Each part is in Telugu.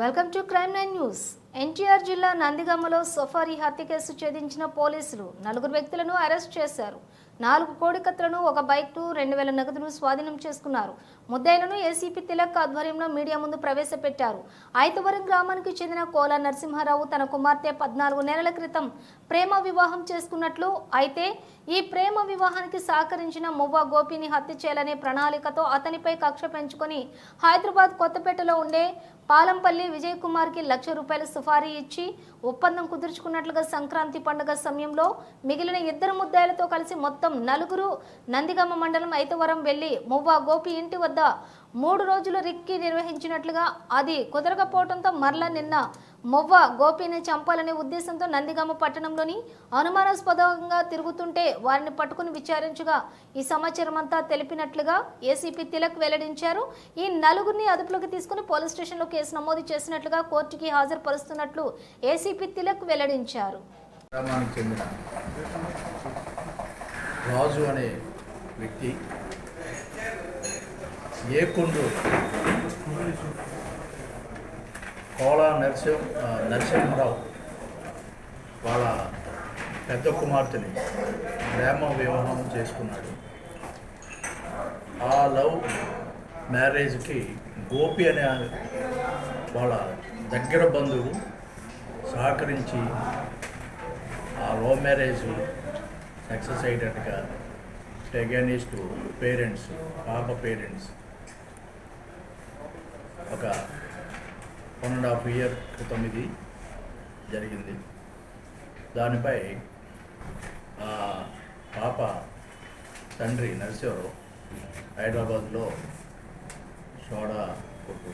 Welcome to crime nine news NTR జిల్లా నందిగమ్మలో సఫారీ హత్య కేసు ఛేదించిన పోలీసులు నలుగురు వ్యక్తులను అరెస్ట్ చేశారు. నాలుగు కోడి కత్తులను ఒక బైక్ను రెండు వేల నగదును స్వాధీనం చేసుకున్నారు. ముద్దాయిలను ఏసీపీ తిలక్ ఆధ్వర్యంలో మీడియా ముందు ప్రవేశపెట్టారు. ఐతవరం గ్రామానికి చెందిన కోల నరసింహారావు తన కుమార్తె పద్నాలుగు నెలల క్రితం ప్రేమ వివాహం చేసుకున్నట్లు అయితే ఈ ప్రేమ వివాహానికి సహకరించిన మువ్వ గోపిని హత్య చేయాలనే ప్రణాళికతో అతనిపై కక్ష పెంచుకొని హైదరాబాద్ కొత్తపేటలో ఉండే పాలంపల్లి విజయ్ కుమార్కి లక్ష రూపాయల సుఫారీ ఇచ్చి ఒప్పందం కుదుర్చుకున్నట్లుగా సంక్రాంతి పండుగ సమయంలో మిగిలిన ఇద్దరు ముద్దాయిలతో కలిసి మొత్తం నలుగురు నందిగమ్మ మండలం ఐతవరం వెళ్ళి మువ్వ గోపి ఇంటి వద్ద మూడు రోజులు రిక్కి నిర్వహించినట్లుగా అది కుదరకపోవడంతో మరలా నిన్న మొవ్వ గోపిని చంపాలనే ఉద్దేశంతో నందిగామ పట్టణంలోని అనుమానాస్పదంగా తిరుగుతుంటే వారిని పట్టుకుని విచారించగా ఈ సమాచారం అంతా తెలిపినట్లుగా ఏసీపీ తిలక్ వెల్లడించారు. ఈ నలుగురిని అదుపులోకి తీసుకుని పోలీస్ స్టేషన్లో కేసు నమోదు చేసినట్లుగా కోర్టుకి హాజరుపరుస్తున్నట్లు ఏసీపీ తిలక్ వెల్లడించారు. రాజు అనే వ్యక్తి ఏకొండు కోల నరసింహ నరసింహరావు వాళ్ళ పెద్ద కుమార్తెని ప్రేమ వివాహం చేసుకున్నాడు. ఆ లవ్ మ్యారేజ్కి గోపి అనే వాళ్ళ దగ్గర బంధువు సహకరించి ఆ లవ్ మ్యారేజ్ సక్సెస్ అయ్యేటట్టుగా టెగనిస్ట్ పేరెంట్స్ పాప పేరెంట్స్ ఒక వన్ అండ్ హాఫ్ ఇయర్ క్రితం ఇది జరిగింది. దానిపై ఆ పాప తండ్రి నరసింహరావు హైదరాబాద్లో సోడా కొట్టు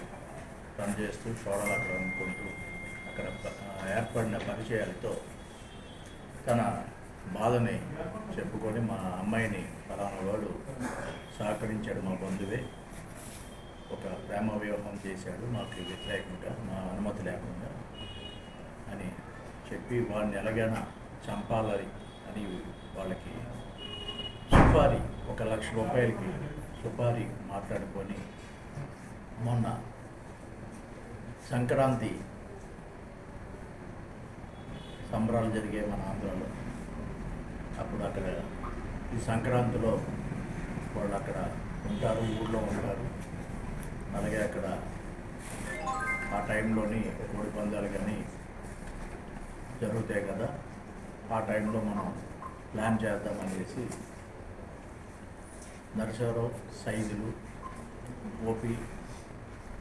రన్ చేస్తూ సోడాలు అక్కడ అమ్ముకుంటూ అక్కడ ఏర్పడిన పరిచయాలతో తన బాధని చెప్పుకొని మా అమ్మాయిని ఫలానా వాళ్ళు సహకరించాడు మా బంధువే. ఒక ప్రేమ వివాహం చేశాడు. మాకు వ్యతిరేకంగా మా అనుమతి లేకుండా అని చెప్పి వాడిని ఎలాగైనా చంపాలని అని వాళ్ళకి సుపారీ ఒక లక్ష రూపాయలకి సుపారీ మాట్లాడుకొని మొన్న సంక్రాంతి సంబరాలు జరిగాయి మన ఆంధ్రాలో అప్పుడు అక్కడ ఈ సంక్రాంతిలో వాళ్ళు అక్కడ ఉంటారు ఊళ్ళో ఉంటారు. అక్కడ ఆ టైంలోని కోడి పందాలు కానీ జరుగుతాయి కదా. ఆ టైంలో మనం ప్లాన్ చేద్దామనేసి నరసరావు సైజులు గోపి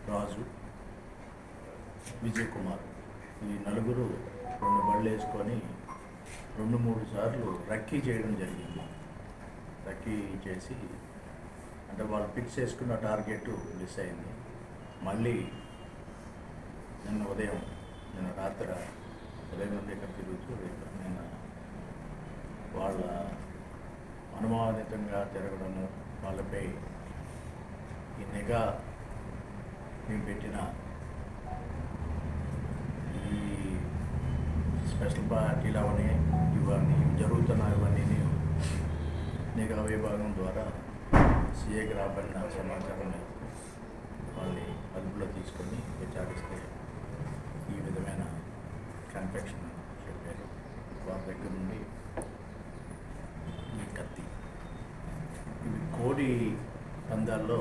రాజు విజయ్ కుమార్ ఈ నలుగురు రెండు బళ్ళు వేసుకొని రెండు మూడు సార్లు రక్కీ చేయడం జరిగింది. రక్కీ చేసి అంటే వాళ్ళు ఫిక్స్ చేసుకున్న టార్గెట్ మిస్ అయింది. మళ్ళీ నిన్న ఉదయం నిన్న రాత్రి ఉదయం నుండి ఇక్కడ తిరుగుతూ రేపు నిన్న వాళ్ళ అనుమానితంగా తిరగడము వాళ్ళపై ఈ నిఘా మేము పెట్టిన ఈ స్పెషల్ పార్టీలు అవన్నీ ఇవన్నీ జరుగుతున్న ఇవన్నీ నిఘా విభాగం ద్వారా సీఏకి రాబడిన సమాచారం వాళ్ళని అదుపులో తీసుకొని విచారిస్తే ఈ విధమైన కన్ఫెక్షన్ చెప్పారు. వారి దగ్గర నుండి ఈ కత్తి. ఇవి కోడి పందాల్లో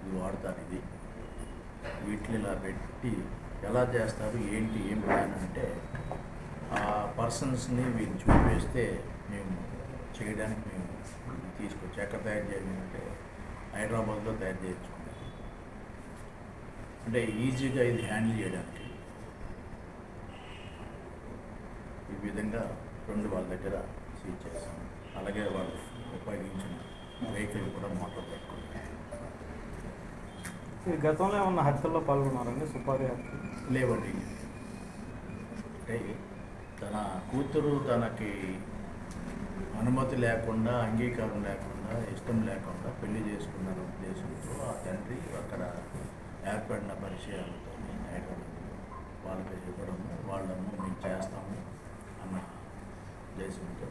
ఇది వాడతారు ఇది. వీటిని ఇలా పెట్టి ఎలా చేస్తారు ఏంటి ఏం ప్లాన్ అంటే ఆ పర్సన్స్ని వీళ్ళు చూపేస్తే మేము చేయడానికి మేము తీసుకొచ్చి ఎక్కడ తయారు చేయాలంటే హైదరాబాద్లో తయారు చేయించుకున్నాం అంటే ఈజీగా ఇది హ్యాండిల్ చేయడానికి ఈ విధంగా రెండు వాళ్ళ దగ్గర సీజ్ చేస్తాం. అలాగే వాళ్ళు ఉపయోగించిన వెహికల్ కూడా మోటార్ పెట్టుకున్నాం ఈ గతంలో ఏమన్నా హత్యల్లో పాల్గొన్నారండి? సుపారీ హత్య? లేవండి. అంటే తన కూతురు తనకి అనుమతి లేకుండా అంగీకారం లేకుండా ఇష్టం లేకుండా పెళ్ళి చేసుకున్న ఉద్దేశంతో ఆ తండ్రి అక్కడ ఏర్పడిన పరిచయాలతో హైదరాబాద్లో వాళ్ళకి చెప్పడము వాళ్ళము మేము చేస్తాము అన్న ఉద్దేశంతో